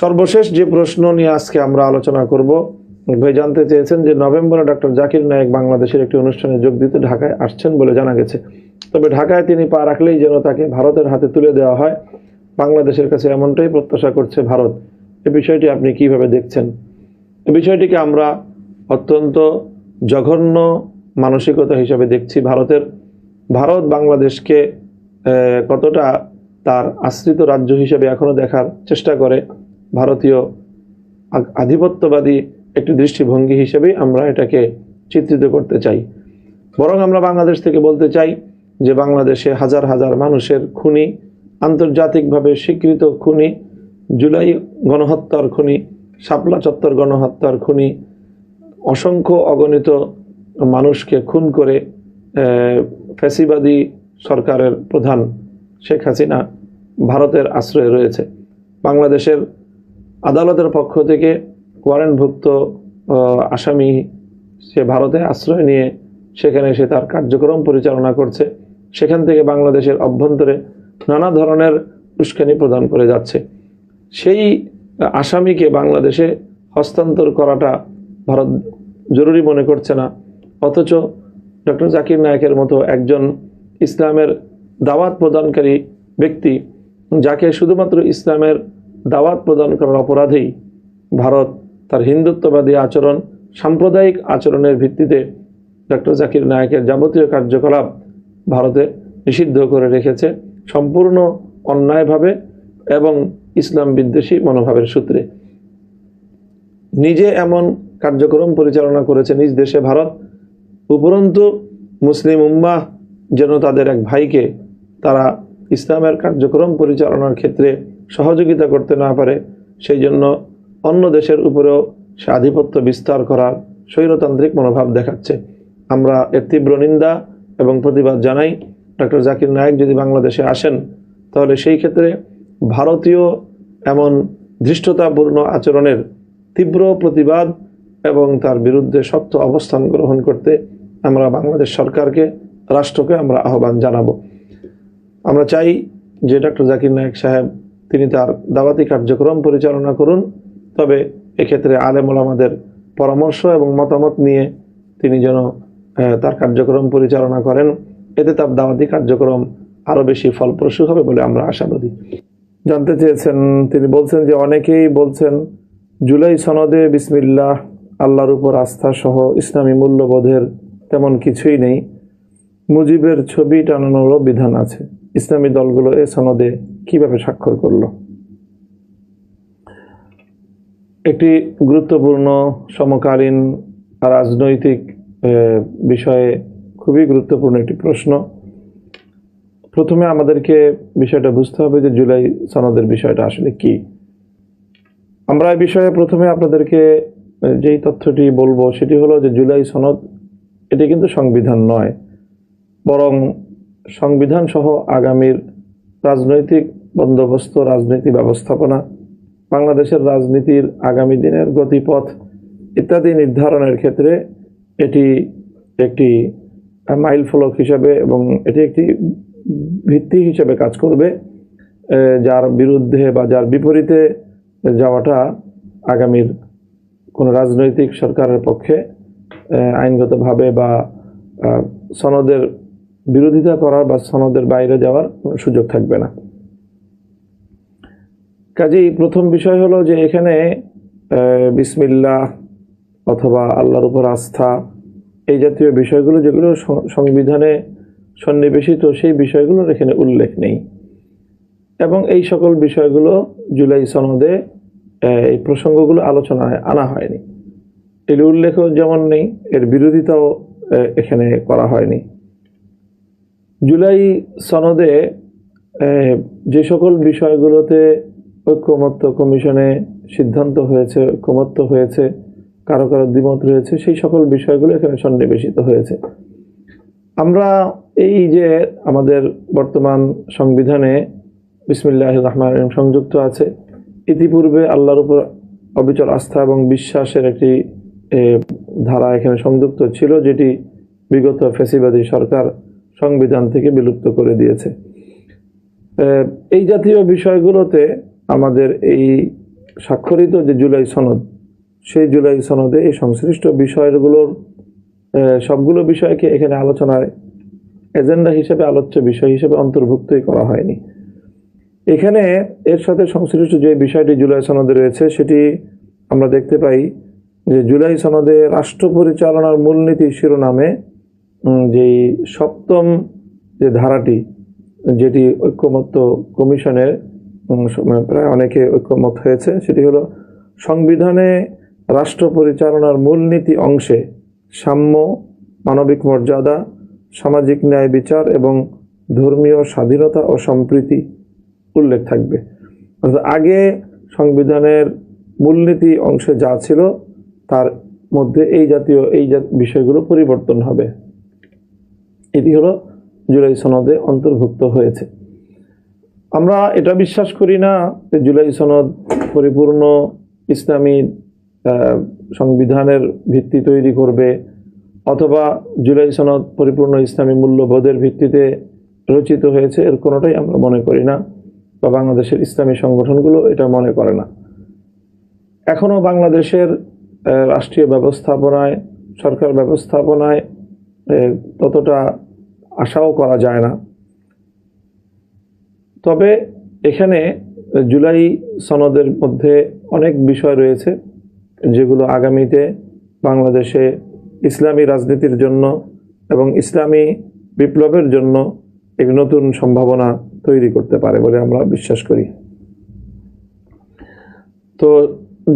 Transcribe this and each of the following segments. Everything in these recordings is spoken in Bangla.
সর্বশেষ যে প্রশ্ন নিয়ে আজকে আমরা আলোচনা করব ভাই জানতে চেয়েছেন যে নভেম্বরে ডক্টর জাকির নায়েক বাংলাদেশের একটি অনুষ্ঠানে যোগ দিতে ঢাকায় আসছেন বলে জানা গেছে। তবে ঢাকায় তিনি পা রাখলেই যেন তাকে ভারতের হাতে তুলে দেওয়া হয়। বাংলাদেশের কাছে এমনটাই প্রত্যাশা করছে ভারত। এ বিষয়টি আপনি কীভাবে দেখছেন? এ বিষয়টিকে আমরা অত্যন্ত জঘন্য মানসিকতা হিসাবে দেখছি ভারতের। ভারত বাংলাদেশকে কতটা তার আশ্রিত রাজ্য হিসেবে এখনও দেখার চেষ্টা করে। ভারতীয় আধিপত্যবাদী একটি দৃষ্টিভঙ্গি হিসেবেই আমরা এটাকে চিত্রিত করতে চাই। বরং আমরা বাংলাদেশ থেকে বলতে চাই যে বাংলাদেশে হাজার হাজার মানুষের খুনি, আন্তর্জাতিকভাবে স্বীকৃত খুনি, জুলাই গণহত্যার খুনি, শাপলা চত্বর গণহত্যার খুনি, অসংখ্য অগণিত মানুষকে খুন করে ফ্যাসিবাদী সরকারের প্রধান শেখ হাসিনা ভারতের আশ্রয়ে রয়েছে। বাংলাদেশের আদালতের পক্ষ থেকে ওয়ারেন্টভুক্ত আসামি সে ভারতে আশ্রয় নিয়ে সেখানে সে তার কার্যক্রম পরিচালনা করছে। সেখান থেকে বাংলাদেশের অভ্যন্তরে নানা ধরনের উস্কানি প্রদান করে যাচ্ছে। সেই আসামিকে বাংলাদেশে হস্তান্তর করাটা ভারত জরুরি মনে করছে না। অথচ ডক্টর জাকির নায়কের মতো একজন ইসলামের দাওয়াত প্রদানকারী ব্যক্তি, যাকে শুধুমাত্র ইসলামের দাওয়াত প্রদান করার অপরাধেই ভারত তার হিন্দুত্ববাদী আচরণ, সাম্প্রদায়িক আচরণের ভিত্তিতে ডক্টর জাকির নায়কের যাবতীয় কার্যকলাপ ভারতে নিষিদ্ধ করে রেখেছে সম্পূর্ণ অন্যায়ভাবে এবং ইসলাম বিদ্বেষী মনোভাবের সূত্রে। নিজে এমন কার্যক্রম পরিচালনা করেছে নিজ দেশে ভারত, উপরন্তু মুসলিম উম্মাহ যেন তাদের এক ভাইকে তারা ইসলামের কার্যক্রম পরিচালনার ক্ষেত্রে সহযোগিতা করতে না পারে, সেই জন্য অন্য দেশের উপরেও সে আধিপত্য বিস্তার করার স্বৈরতান্ত্রিক মনোভাব দেখাচ্ছে। আমরা এর তীব্র নিন্দা এবং প্রতিবাদ জানাই। ডক্টর জাকির নায়েক যদি বাংলাদেশে আসেন, তাহলে সেই ক্ষেত্রে ভারতীয় এমন ধৃষ্টতাপূর্ণ আচরণের তীব্র প্রতিবাদ এবং তার বিরুদ্ধে শক্ত অবস্থান গ্রহণ করতে আমরা বাংলাদেশ সরকারকে, রাষ্ট্রকে আমরা আহ্বান জানাব। আমরা চাই যে ডক্টর জাকির নায়েক সাহেব তিনি তার দাওয়াতি কার্যক্রম পরিচালনা করুন। তবে এক্ষেত্রে আলেমুল আমাদের পরামর্শ এবং মতামত নিয়ে তিনি যেন তার কার্যক্রম পরিচালনা করেন। এতে তার দাওয়াতি কার্যক্রম আরও বেশি ফলপ্রসূ হবে বলে আমরা আশাবাদী। জানতে চেয়েছেন, তিনি বলছেন যে অনেকেই বলছেন, জুলাই সনদে বিসমিল্লাহ, আল্লাহর উপর আস্থা সহ ইসলামী মূল্যবোধের তেমন কিছুই নেই। মুজিবের ছবি টানানোরও বিধান আছে। ইসলামী দলগুলো এ সনদে কীভাবে স্বাক্ষর করল? একটি গুরুত্বপূর্ণ সমকালীন রাজনৈতিক বিষয়ে খুবই গুরুত্বপূর্ণ একটি প্রশ্ন। প্রথমে আমাদেরকে বিষয়টা বুঝতে হবে যে জুলাই সনদের বিষয়টা আসলে কি। আমরা এই বিষয়ে প্রথমে আপনাদেরকে যেই তথ্যটি বলব সেটি হলো যে জুলাই সনদ এটি কিন্তু সংবিধান নয়, বরং সংবিধান সহ আগামীর রাজনৈতিক বন্দোবস্ত, রাজনীতি ব্যবস্থাপনা, বাংলাদেশের রাজনীতির আগামী দিনের গতিপথ ইত্যাদি নির্ধারণের ক্ষেত্রে এটি একটি মাইল ফলক হিসাবে এবং এটি একটি ভিত্তি হিসাবে কাজ করবে যার বিরুদ্ধে বা যার বিপরীতে যাওয়াটা আগামীর কোনো রাজনৈতিক সরকারের পক্ষে আইনগতভাবে বা সনদের বিরোধিতা করার বা সনদের বাইরে যাওয়ার সুযোগ থাকবে না। কাজেই প্রথম বিষয় হলো যে এখানে আহ, বিসমিল্লাহ অথবা আল্লাহর উপর আস্থা এই জাতীয় বিষয়গুলো যেগুলো সংবিধানে সন্নিবেশিত সেই বিষয়গুলোর এখানে উল্লেখ নেই। এবং এই সকল বিষয়গুলো জুলাই সনদে এই প্রসঙ্গগুলো আলোচনায় আনা হয়নি। এর উল্লেখও যেমন নেই এর বিরোধিতাও এখানে করা হয়নি। জুলাই সনদে যে সকল বিষয়গুলোতে ঐক্যমত্য কমিশনে সিদ্ধান্ত হয়েছে, ঐক্যমত্য হয়েছে, কারও কারও দ্বিমত রয়েছে, সেই সকল বিষয়গুলো এখানে সন্নিবেশিত হয়েছে। আমরা এই যে আমাদের বর্তমান সংবিধানে বিসমিল্লাহ রহমান রহিম সংযুক্ত আছে, ইতিপূর্বে আল্লাহর উপর অবিচল আস্থা এবং বিশ্বাসের একটি ধারা এখানে সংযুক্ত ছিল, যেটি বিগত ফেসিবাদী সরকার সংবিধান থেকে বিলুপ্ত করে দিয়েছে। এই জাতীয় বিষয়গুলোতে আমাদের এই স্বাক্ষরিত যে জুলাই সনদ, সেই জুলাই সনদে এই সংশ্লিষ্ট বিষয়গুলোর সবগুলো বিষয়কে এখানে আলোচনায় এজেন্ডা হিসেবে, আলোচ্য বিষয় হিসেবে অন্তর্ভুক্তই করা হয়নি। এখানে এর সাথে সংশ্লিষ্ট যে বিষয়টি জুলাই সনদে রয়েছে, সেটি আমরা দেখতে পাই যে জুলাই সনদে রাষ্ট্র পরিচালনার মূলনীতি শিরোনামে যেই সপ্তম যে ধারাটি, যেটি ঐক্যমত্য কমিশনের মানে প্রায় অনেকে ঐক্যমত হয়েছে, সেটি হলো সংবিধানে রাষ্ট্র পরিচালনার মূলনীতি অংশে সাম্য, মানবিক মর্যাদা, সামাজিক ন্যায় বিচার এবং ধর্মীয় স্বাধীনতা ও সম্প্রীতি উল্লেখ থাকবে। অর্থাৎ আগে সংবিধানের মূলনীতি অংশে যা ছিল, তার মধ্যে এই জাতীয়, এই বিষয়গুলো পরিবর্তন হবে। এটি হলো জুলাই সনদে অন্তর্ভুক্ত হয়েছে। আমরা এটা বিশ্বাস করি না যে জুলাই সনদ পরিপূর্ণ ইসলামী সংবিধানের ভিত্তি তৈরি করবে অথবা জুলাই সনদ পরিপূর্ণ ইসলামী মূল্যবোধের ভিত্তিতে রচিত হয়েছে, এর কোনোটাই আমরা মনে করি না বা বাংলাদেশের ইসলামী সংগঠনগুলো এটা মনে করে না। এখনও বাংলাদেশের রাষ্ট্রীয় ব্যবস্থাপনায়, সরকার ব্যবস্থাপনায় ততটা আশাও করা যায় না। তবে এখানে জুলাই সনদের মধ্যে অনেক বিষয় রয়েছে, যেগুলো আগামীতে বাংলাদেশে ইসলামী রাজনীতির জন্য এবং ইসলামী বিপ্লবের জন্য এক নতুন সম্ভাবনা তৈরি করতে পারে বলে আমরা বিশ্বাস করি। তো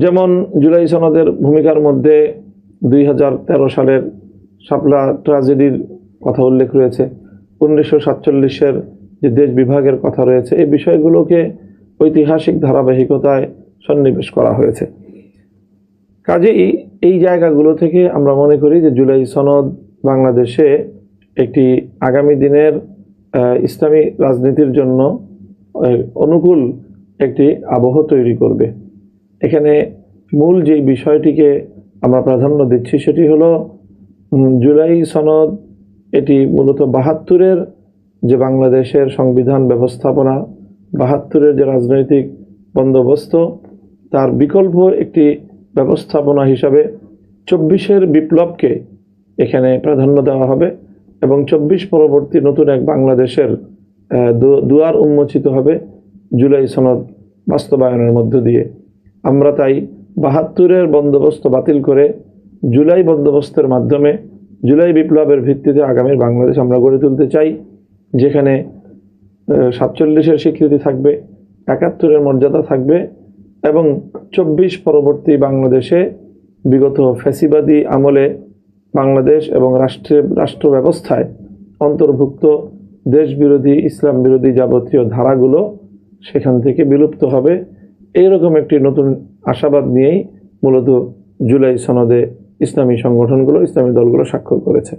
যেমন জুলাই সনদের ভূমিকার মধ্যে দুই হাজার তেরো সালের শাপলা ট্রাজেডির কথা উল্লেখ রয়েছে। উনিশশো সাতচল্লিশের যে দেশ বিভাগের কথা রয়েছে, এই বিষয়গুলোকে ঐতিহাসিক ধারাবাহিকতায় সন্নিবেশ করা হয়েছে। কাজেই এই জায়গাগুলো থেকে আমরা মনে করি যে জুলাই সনদ বাংলাদেশে একটি আগামী দিনের ইসলামী রাজনীতির জন্য অনুকূল একটি আবহ তৈরি করবে। এখানে মূল যে বিষয়টিকে আমরা প্রাধান্য দিচ্ছি সেটি হলো জুলাই সনদ এটি মূলত বাহাত্তরের যে বাংলাদেশের সংবিধান ব্যবস্থাপনা, বাহাত্তরের যে রাজনৈতিক বন্দোবস্ত, তার বিকল্প একটি ব্যবস্থাপনা হিসাবে চব্বিশের বিপ্লবকে এখানে প্রাধান্য দেওয়া হবে এবং চব্বিশ পরবর্তী নতুন এক বাংলাদেশের দুয়ার উন্মোচিত হবে জুলাই সনদ বাস্তবায়নের মধ্য দিয়ে। আমরা তাই বাহাত্তরের বন্দোবস্ত বাতিল করে জুলাই বন্দোবস্তের মাধ্যমে, জুলাই বিপ্লবের ভিত্তিতে আগামীর বাংলাদেশ আমরা গড়ে তুলতে চাই, যেখানে সাতচল্লিশের স্বীকৃতি থাকবে, একাত্তরের মর্যাদা থাকবে, এবং চব্বিশ পরবর্তী বাংলাদেশে বিগত ফ্যাসিবাদী আমলে বাংলাদেশ এবং রাষ্ট্রের রাষ্ট্র ব্যবস্থায় অন্তর্ভুক্ত দেশ বিরোধী ইসলাম বিরোধী যাবতীয় ধারাগুলো সেখান থেকে বিলুপ্ত হবে। এইরকম একটি নতুন আশাবাদ নিয়েই মূলত জুলাই সনদে ইসলামী সংগঠনগুলো ইসলামী দলগুলো স্বাক্ষর করেছে।